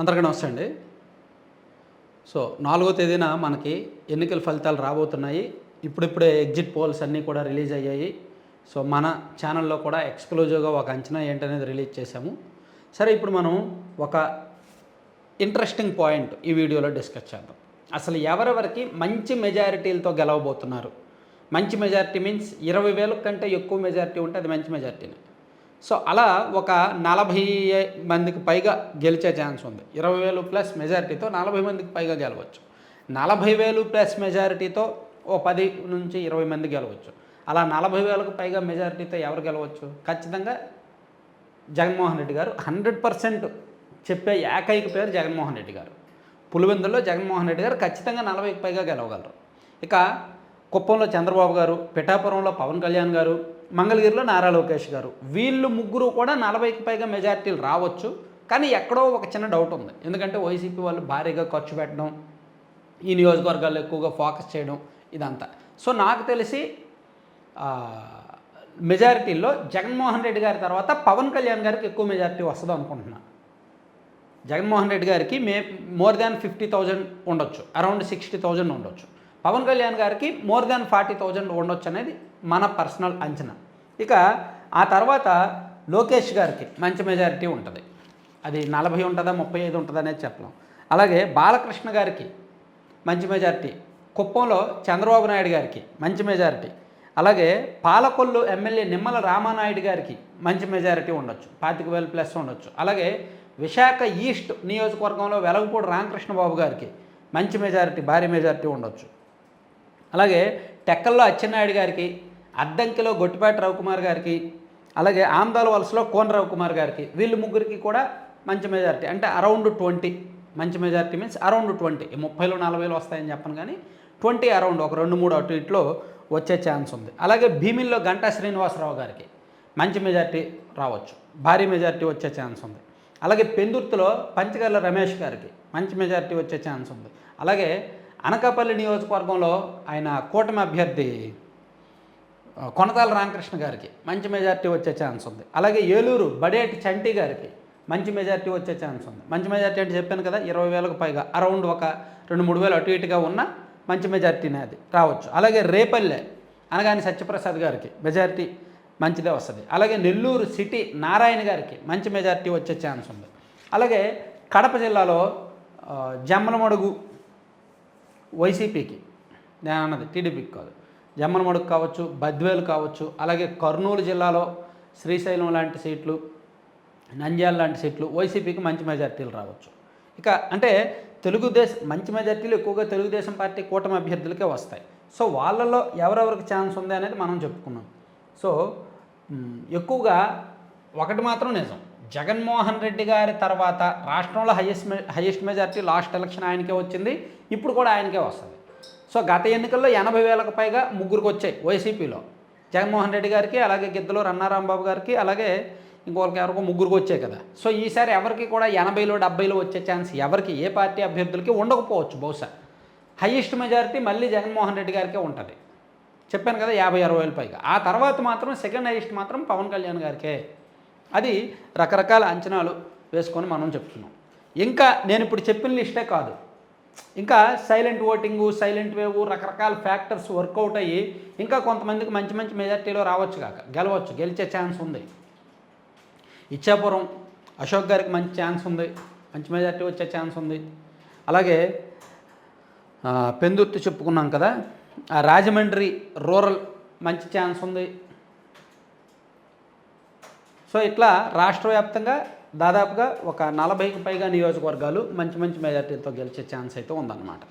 అందరికీ నమస్తే అండి. సో నాలుగో తేదీన మనకి ఎన్నికల ఫలితాలు రాబోతున్నాయి. ఇప్పుడిప్పుడే ఎగ్జిట్ పోల్స్ అన్నీ కూడా రిలీజ్ అయ్యాయి. సో మన ఛానల్లో కూడా ఎక్స్క్లూజివ్గా ఒక అంచనా ఏంటనేది రిలీజ్ చేశాము. సరే ఇప్పుడు మనం ఒక ఇంట్రెస్టింగ్ పాయింట్ ఈ వీడియోలో డిస్కస్ చేద్దాం. అసలు ఎవరెవరికి మంచి మెజారిటీలతో గెలవబోతున్నారు? మంచి మెజారిటీ మీన్స్ ఇరవై వేల కంటే ఎక్కువ మెజారిటీ ఉంటే అది మంచి మెజారిటీనే సో అలా ఒక నలభై మందికి పైగా గెలిచే ఛాన్స్ ఉంది. ఇరవై వేలు ప్లస్ మెజారిటీతో నలభై మందికి పైగా గెలవచ్చు. నలభై వేలు ప్లస్ మెజారిటీతో ఓ పది నుంచి ఇరవై మంది గెలవచ్చు. అలా నలభై వేలకు పైగా మెజారిటీతో ఎవరు గెలవచ్చు? ఖచ్చితంగా జగన్మోహన్ రెడ్డి గారు. హండ్రెడ్ పర్సెంట్ చెప్పే ఏకైక పేరు జగన్మోహన్ రెడ్డి గారు. పులివెందుల్లో జగన్మోహన్ రెడ్డి గారు ఖచ్చితంగా నలభైకి పైగా గెలవగలరు. ఇక కుప్పంలో చంద్రబాబు గారు పిఠాపురంలో పవన్ కళ్యాణ్ గారు మంగళగిరిలో నారా లోకేష్ గారు. వీళ్ళు ముగ్గురు కూడా నలభైకి పైగా మెజారిటీలు రావచ్చు. కానీ ఎక్కడో ఒక చిన్న డౌట్ ఉంది. ఎందుకంటే వైసీపీ వాళ్ళు భారీగా ఖర్చు పెట్టడం ఈ నియోజకవర్గాల్లో ఎక్కువగా ఫోకస్ చేయడం ఇదంతా. సో నాకు తెలిసి మెజారిటీల్లో జగన్మోహన్ రెడ్డి గారి తర్వాత పవన్ కళ్యాణ్ గారికి ఎక్కువ మెజారిటీ వస్తుంది అనుకుంటున్నాను జగన్మోహన్ రెడ్డి గారికి may more than fifty thousand ఉండొచ్చు. అరౌండ్ సిక్స్టీ థౌజండ్ ఉండొచ్చు. పవన్ కళ్యాణ్ గారికి మోర్ దాన్ ఫార్టీ థౌజండ్ ఉండొచ్చు అనేది మన పర్సనల్ అంచనా. ఇక ఆ తర్వాత లోకేష్ గారికి మంచి మెజారిటీ ఉంటుంది. అది నలభై ఉంటుందా ముప్పై ఐదు ఉంటుందా అనేది చెప్పలేం. అలాగే బాలకృష్ణ గారికి మంచి మెజారిటీ కుప్పంలో చంద్రబాబు నాయుడు గారికి మంచి మెజారిటీ అలాగే పాలకొల్లు ఎమ్మెల్యే నిమ్మల రామానాయుడు గారికి మంచి మెజారిటీ ఉండొచ్చు పాతిక వేలు ప్లస్ ఉండొచ్చు. అలాగే విశాఖ ఈస్ట్ నియోజకవర్గంలో వెలగపూడి రామకృష్ణ బాబు గారికి మంచి మెజారిటీ భారీ మెజారిటీ ఉండొచ్చు. అలాగే టెక్కల్లో అచ్చెన్నాయుడు గారికి అద్దంకిలో గొట్టిపాటి రవికుమార్ గారికి అలాగే ఆమదాల వలసలో కోన రవికుమార్ గారికి వీళ్ళు ముగ్గురికి కూడా మంచి మెజారిటీ. అంటే అరౌండ్ ట్వంటీ మంచి మెజారిటీ మీన్స్ అరౌండ్ ట్వంటీ. ముప్పైలో నలభైలో వస్తాయని చెప్పను కానీ ట్వంటీ అరౌండ్ ఒక రెండు మూడు అటు ఇట్లో వచ్చే ఛాన్స్ ఉంది. అలాగే భీమిల్లో గంటా శ్రీనివాసరావు గారికి మంచి మెజారిటీ రావచ్చు. భారీ మెజారిటీ వచ్చే ఛాన్స్ ఉంది. అలాగే పెందుర్తిలో పంచగల్ల రమేష్ గారికి మంచి మెజారిటీ వచ్చే ఛాన్స్ ఉంది. అలాగే అనకాపల్లి నియోజకవర్గంలో ఆయన కూటమి అభ్యర్థి కొనతాల రామకృష్ణ గారికి మంచి మెజార్టీ వచ్చే ఛాన్స్ ఉంది. అలాగే ఏలూరు బడేటి చంటి గారికి మంచి మెజార్టీ వచ్చే ఛాన్స్ ఉంది. మంచి మెజార్టీ అంటే చెప్పాను కదా ఇరవై వేలకు పైగా అరౌండ్ ఒక రెండు మూడు వేలు అటు ఇటుగా ఉన్న మంచి మెజార్టీనే అది రావచ్చు. అలాగే రేపల్లె అనగాని సత్యప్రసాద్ గారికి మెజారిటీ మంచిదే వస్తుంది. అలాగే నెల్లూరు సిటీ నారాయణ గారికి మంచి మెజార్టీ వచ్చే ఛాన్స్ ఉంది. అలాగే కడప జిల్లాలో జమ్మలమడుగు వైసీపీకి. నేను అన్నది టీడీపీకి కాదు. జమ్మలమడుగు కావచ్చు బద్వేలు కావచ్చు అలాగే కర్నూలు జిల్లాలో శ్రీశైలం లాంటి సీట్లు నంద్యాల లాంటి సీట్లు వైసీపీకి మంచి మెజార్టీలు రావచ్చు. ఇక అంటే తెలుగుదేశం మంచి మెజార్టీలు ఎక్కువగా తెలుగుదేశం పార్టీ కూటమి అభ్యర్థులకే వస్తాయి. సో వాళ్ళలో ఎవరెవరికి ఛాన్స్ ఉంది అనేది మనం చెప్పుకున్నాం. సో ఎక్కువగా ఒకటి మాత్రం నిజం. జగన్మోహన్ రెడ్డి గారి తర్వాత రాష్ట్రంలో హైయెస్ట్ మె హైయెస్ట్ మెజార్టీ లాస్ట్ ఎలక్షన్ ఆయనకే వచ్చింది. ఇప్పుడు కూడా ఆయనకే వస్తుంది. సో గత ఎన్నికల్లో ఎనభై వేలకు పైగా ముగ్గురికి వచ్చాయి వైసీపీలో. జగన్మోహన్ రెడ్డి గారికి అలాగే గిద్దలో రన్నారాంబాబు గారికి అలాగే ఇంకొకరికి ఎవరికో ముగ్గురికి వచ్చాయి కదా. సో ఈసారి ఎవరికి కూడా ఎనభైలో డెబ్బైలో వచ్చే ఛాన్స్ ఎవరికి ఏ పార్టీ అభ్యర్థులకి ఉండకపోవచ్చు బహుశా. హైయెస్ట్ మెజారిటీ మళ్ళీ జగన్మోహన్ రెడ్డి గారికే ఉంటుంది. చెప్పాను కదా యాభై అరవై వేల పైగా. ఆ తర్వాత మాత్రం సెకండ్ హైయెస్ట్ మాత్రం పవన్ కళ్యాణ్ గారికే. అది రకరకాల అంచనాలు వేసుకొని మనం చెప్తున్నాం. ఇంకా నేను ఇప్పుడు చెప్పిన లిస్టే కాదు. ఇంకా సైలెంట్ ఓటింగు సైలెంట్ వేవ్ రకరకాల ఫ్యాక్టర్స్ వర్కౌట్ అయ్యి ఇంకా కొంతమందికి మంచి మంచి మెజార్టీలో రావచ్చు కాక గెలవచ్చు గెలిచే ఛాన్స్ ఉంది. ఇచ్చాపురం అశోక్ గారికి మంచి ఛాన్స్ ఉంది మంచి మెజార్టీ వచ్చే ఛాన్స్ ఉంది. అలాగే పెందుర్తి చెప్పుకున్నాం కదా ఆ రాజమండ్రి రూరల్ మంచి ఛాన్స్ ఉంది. సో ఇట్లా రాష్ట్ర వ్యాప్తంగా దాదాపుగా ఒక నలభైకి పైగా నియోజకవర్గాలు మంచి మంచి మెజార్టీలతో గెలిచే ఛాన్స్ అయితే ఉందన్నమాట.